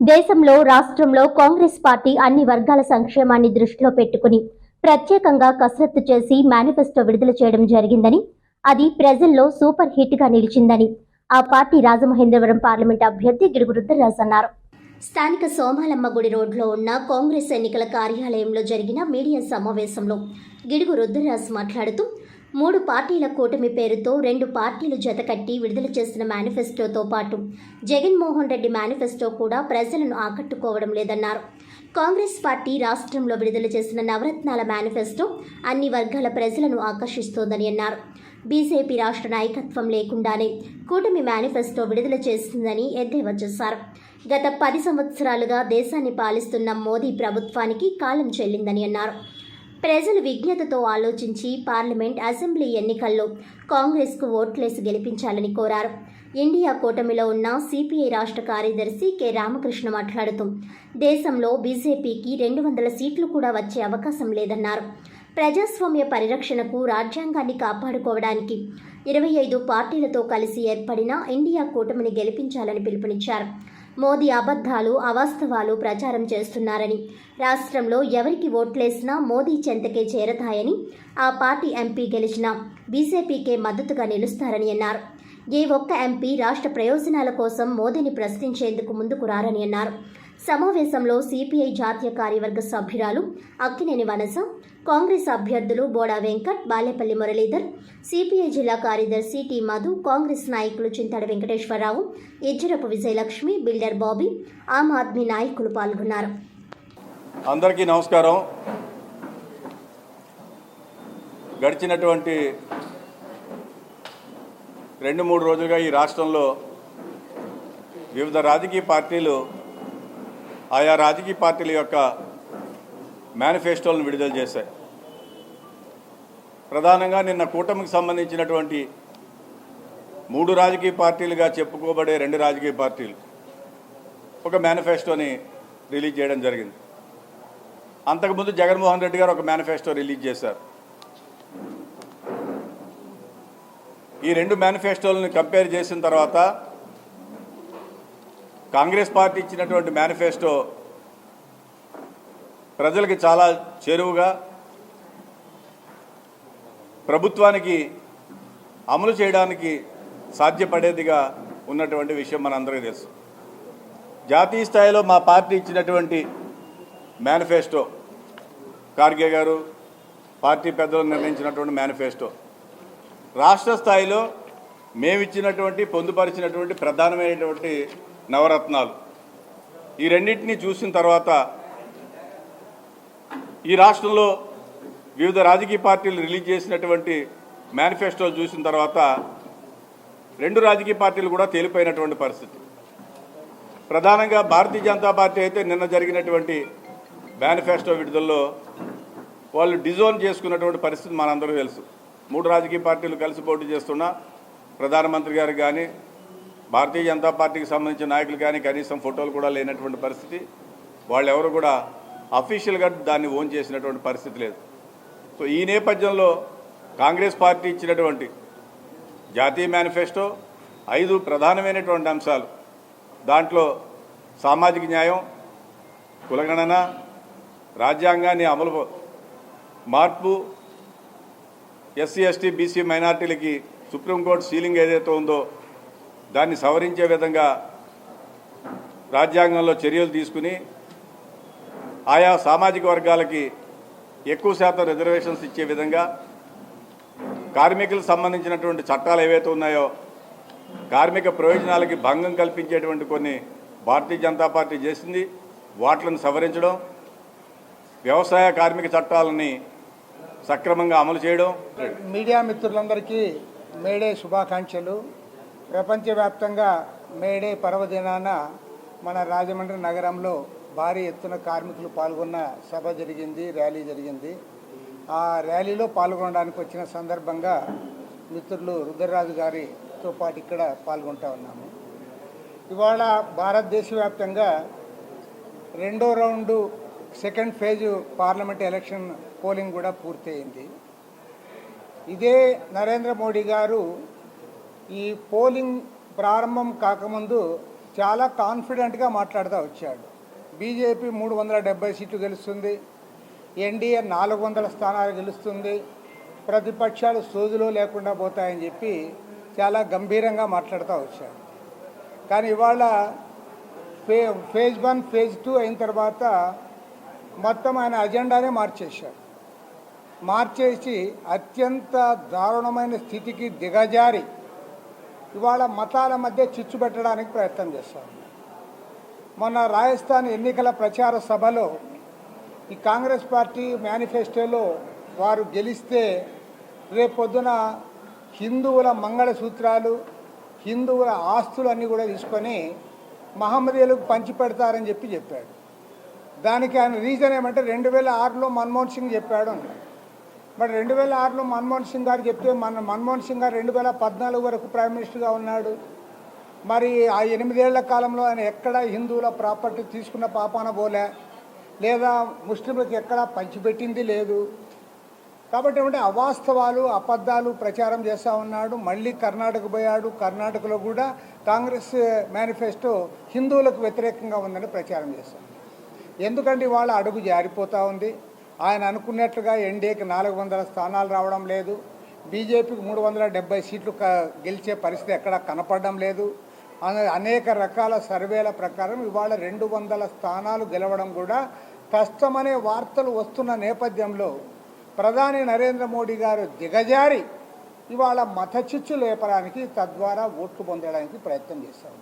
దేశంలో రాష్ట్రంలో కాంగ్రెస్ పార్టీ అన్ని వర్గాల సంక్షేమాన్ని దృష్టిలో పెట్టుకుని ప్రత్యేకంగా కసరత్తు చేసి మేనిఫెస్టో విడుదల చేయడం జరిగిందని అది ప్రజల్లో సూపర్ హిట్గా నిలిచిందని ఆ పార్టీ రాజమహేంద్రవరం పార్లమెంట్ అభ్యర్థి గిడుగు రుద్రరాజ్ అన్నారు. స్థానిక సోమాలమ్మ గుడి రోడ్లో ఉన్న కాంగ్రెస్ ఎన్నికల కార్యాలయంలో జరిగిన మీడియా సమావేశంలో గిడుగు రుద్రరాజ్ మాట్లాడుతూ మూడు పార్టీల కూటమి పేరుతో రెండు పార్టీలు జతకట్టి విడుదల చేసిన మేనిఫెస్టోతో పాటు జగన్మోహన్ రెడ్డి మేనిఫెస్టో కూడా ప్రజలను ఆకట్టుకోవడం లేదన్నారు. కాంగ్రెస్ పార్టీ రాష్ట్రంలో విడుదల చేసిన నవరత్నాల మేనిఫెస్టో అన్ని వర్గాల ప్రజలను ఆకర్షిస్తోందని అన్నారు. బీజేపీ రాష్ట్ర నాయకత్వం లేకుండానే కూటమి మేనిఫెస్టో విడుదల చేసిందని ఎద్దేవా చేశారు. గత పది సంవత్సరాలుగా దేశాన్ని పాలిస్తున్న మోదీ ప్రభుత్వానికి కాలం చెల్లిందని అన్నారు. ప్రజలు విజ్ఞతతో ఆలోచించి పార్లమెంట్ అసెంబ్లీ ఎన్నికల్లో కాంగ్రెస్కు ఓట్లేసి గెలిపించాలని కోరారు. ఇండియా కూటమిలో ఉన్న సిపిఐ రాష్ట్ర కార్యదర్శి కె. రామకృష్ణ మాట్లాడుతూ దేశంలో బీజేపీకి రెండు వందల సీట్లు కూడా వచ్చే అవకాశం లేదన్నారు. ప్రజాస్వామ్య పరిరక్షణకు రాజ్యాంగాన్ని కాపాడుకోవడానికి ఇరవై ఐదు పార్టీలతో కలిసి ఏర్పడిన ఇండియా కూటమిని గెలిపించాలని పిలుపునిచ్చారు. మోదీ అబద్ధాలు అవాస్తవాలు ప్రచారం చేస్తున్నారని. రాష్ట్రంలో ఎవరికి ఓట్లేసినా మోదీ చెంతకే చేరతాయని ఆ పార్టీ ఎంపీ గెలిచినా బీజేపీకే మద్దతుగా నిలుస్తారని అన్నారు. ఏ ఒక్క ఎంపీ రాష్ట్ర ప్రయోజనాల కోసం మోదీని ప్రశ్నించేందుకు ముందుకు రారని అన్నారు. సమావేశంలో సిపిఐ జాతీయ కార్యవర్గ సభ్యురాలు అక్కినేని వనస కాంగ్రెస్ అభ్యర్థులు బోడా వెంకట్ బాలేపల్లి మురళీధర్ సిపిఐ జిల్లా కార్యదర్శి టి మధు కాంగ్రెస్ నాయకులు చింతడ వెంకటేశ్వరరావు ఇజ్జరపు విజయలక్ష్మి బిల్డర్ బాబీ ఆమ్ ఆద్మీ నాయకులు పాల్గొన్నారు. అందరికీ నమస్కారం. గడిచినటువంటి రెండు మూడు రోజులుగా ఈ రాష్ట్రంలో వివిధ రాజకీయ పార్టీలు ఆయా రాజకీయ పార్టీల యొక్క మేనిఫెస్టోలను విడుదల చేశాయి. ప్రధానంగా నిన్న కూటమికి సంబంధించినటువంటి మూడు రాజకీయ పార్టీలుగా చెప్పుకోబడే రెండు రాజకీయ పార్టీలు ఒక మేనిఫెస్టోని రిలీజ్ చేయడం జరిగింది. అంతకుముందు జగన్మోహన్ రెడ్డి గారు ఒక మేనిఫెస్టో రిలీజ్ చేశారు. ఈ రెండు మేనిఫెస్టోలను కంపేర్ చేసిన తర్వాత కాంగ్రెస్ పార్టీ ఇచ్చినటువంటి మేనిఫెస్టో ప్రజలకి చాలా చేరువుగా ప్రభుత్వానికి అమలు చేయడానికి సాధ్యపడేదిగా ఉన్నటువంటి విషయం మనందరికీ తెలుసు. జాతీయ స్థాయిలో మా పార్టీ ఇచ్చినటువంటి మేనిఫెస్టో ఖార్గే గారు పార్టీ పెద్దలు నిర్ణయించినటువంటి మేనిఫెస్టో రాష్ట్ర స్థాయిలో మేమిచ్చినటువంటి పొందుపరిచినటువంటి ప్రధానమైనటువంటి నవరత్నాలు. ఈ రెండింటినీ చూసిన తర్వాత ఈ రాష్ట్రంలో వివిధ రాజకీయ పార్టీలు రిలీజ్ చేసినటువంటి మేనిఫెస్టోలు చూసిన తర్వాత రెండు రాజకీయ పార్టీలు కూడా తేలిపోయినటువంటి పరిస్థితి. ప్రధానంగా భారతీయ జనతా పార్టీ అయితే నిన్న జరిగినటువంటి మేనిఫెస్టో విడుదలలో వాళ్ళు డిజోన్ చేసుకున్నటువంటి పరిస్థితి మనందరూ తెలుసు. మూడు రాజకీయ పార్టీలు కలిసి పోటీ చేస్తున్న ప్రధానమంత్రి గారు కానీ భారతీయ జనతా పార్టీకి సంబంధించిన నాయకులు కానీ కనీసం ఫోటోలు కూడా లేనటువంటి పరిస్థితి. వాళ్ళు ఎవరు కూడా అఫీషియల్గా దాన్ని ఓన్ చేసినటువంటి పరిస్థితి లేదు. సో ఈ నేపథ్యంలో కాంగ్రెస్ పార్టీ ఇచ్చినటువంటి జాతీయ మేనిఫెస్టో ఐదు ప్రధానమైనటువంటి అంశాలు. దాంట్లో సామాజిక న్యాయం కులగణన రాజ్యాంగాన్ని అమలు మార్పు ఎస్సీ ఎస్టీ బీసీ మైనార్టీలకి సుప్రీంకోర్టు సీలింగ్ ఏదైతే ఉందో దాన్ని సవరించే విధంగా రాజ్యాంగంలో చర్యలు తీసుకుని ఆయా సామాజిక వర్గాలకి ఎక్కువ శాతం రిజర్వేషన్స్ ఇచ్చే విధంగా కార్మికులకు సంబంధించినటువంటి చట్టాలు ఏవైతే ఉన్నాయో కార్మిక ప్రయోజనాలకి భంగం కల్పించేటువంటి కొన్ని భారతీయ జనతా పార్టీ చేసింది. వాటిలను సవరించడం వ్యవసాయ కార్మిక చట్టాలని సక్రమంగా అమలు చేయడం. మీడియా మిత్రులందరికీ మేడే శుభాకాంక్షలు. ప్రపంచవ్యాప్తంగా మేడే పర్వదినాన మన రాజమండ్రి నగరంలో భారీ ఎత్తున కార్మికులు పాల్గొన్న సభ జరిగింది ర్యాలీ జరిగింది. ఆ ర్యాలీలో పాల్గొనడానికి వచ్చిన సందర్భంగా మిత్రులు రుద్రరాజు గారితో పాటు ఇక్కడ పాల్గొంటా ఉన్నాము. ఇవాళ భారతదేశ వ్యాప్తంగా రెండో round second phase parliament election polling కూడా పూర్తయింది. ఇదే నరేంద్ర మోడీ గారు ఈ పోలింగ్ ప్రారంభం కాకముందు చాలా కాన్ఫిడెంట్గా మాట్లాడుతూ వచ్చాడు. బీజేపీ మూడు వందల డెబ్బై సీట్లు గెలుస్తుంది ఎన్డీఏ నాలుగు వందల స్థానాలు గెలుస్తుంది ప్రతిపక్షాలు సోదులో లేకుండా పోతాయని చెప్పి చాలా గంభీరంగా మాట్లాడుతూ వచ్చాడు. కానీ ఇవాళ ఫే ఫేజ్ వన్ ఫేజ్ టూ అయిన తర్వాత మొత్తం ఆయన అజెండానే మార్చేశాడు. మార్చేసి అత్యంత దారుణమైన స్థితికి దిగజారి ఇవాళ మతాల మధ్య చిచ్చు పెట్టడానికి ప్రయత్నం చేస్తాను మొన్న రాజస్థాన్ ఎన్నికల ప్రచార సభలో ఈ కాంగ్రెస్ పార్టీ మేనిఫెస్టోలో వారు గెలిస్తే రేపొద్దున హిందువుల మంగళసూత్రాలు హిందువుల ఆస్తులు అన్నీ కూడా తీసుకొని మహమ్మదీయులకు పంచిపెడతారని చెప్పి చెప్పాడు. దానికి ఆయన రీజన్ ఏమంటే రెండు వేల ఆరులో మన్మోహన్ సింగ్ చెప్పాడు అన్నాడు. మరి రెండు వేల ఆరులో మన్మోహన్ సింగ్ గారు చెప్తే మన మన్మోహన్ సింగ్ గారు రెండు వేల పద్నాలుగు వరకు ప్రైమ్ మినిస్టర్గా ఉన్నాడు. మరి ఆ ఎనిమిదేళ్ళ కాలంలో ఆయన ఎక్కడ హిందువుల ప్రాపర్టీ తీసుకున్న పాపాన పోలే. లేదా ముస్లింలకు ఎక్కడా పంచిపెట్టింది లేదు. కాబట్టి ఏమంటే అవాస్తవాలు అబద్ధాలు ప్రచారం చేస్తూ ఉన్నాడు. మళ్ళీ కర్ణాటక పోయాడు. కర్ణాటకలో కూడా కాంగ్రెస్ మేనిఫెస్టో హిందువులకు వ్యతిరేకంగా ఉందని ప్రచారం చేశాడు ఎందుకంటే ఇవాళ అడుగు జారిపోతూ ఉంది. ఆయన అనుకున్నట్లుగా ఎన్డీఏకి నాలుగు వందల స్థానాలు రావడం లేదు. బీజేపీకి మూడు వందల డెబ్బై సీట్లు గెలిచే పరిస్థితి ఎక్కడ కనపడడం లేదు. అనేక రకాల సర్వేల ప్రకారం ఇవాళ రెండు వందల స్థానాలు గెలవడం కూడా కష్టమనే వార్తలు వస్తున్న నేపథ్యంలో ప్రధాని నరేంద్ర మోడీ గారు దిగజారి ఇవాళ మత చిచ్చు లేపడానికి తద్వారా ఓట్లు పొందడానికి ప్రయత్నం చేశారు.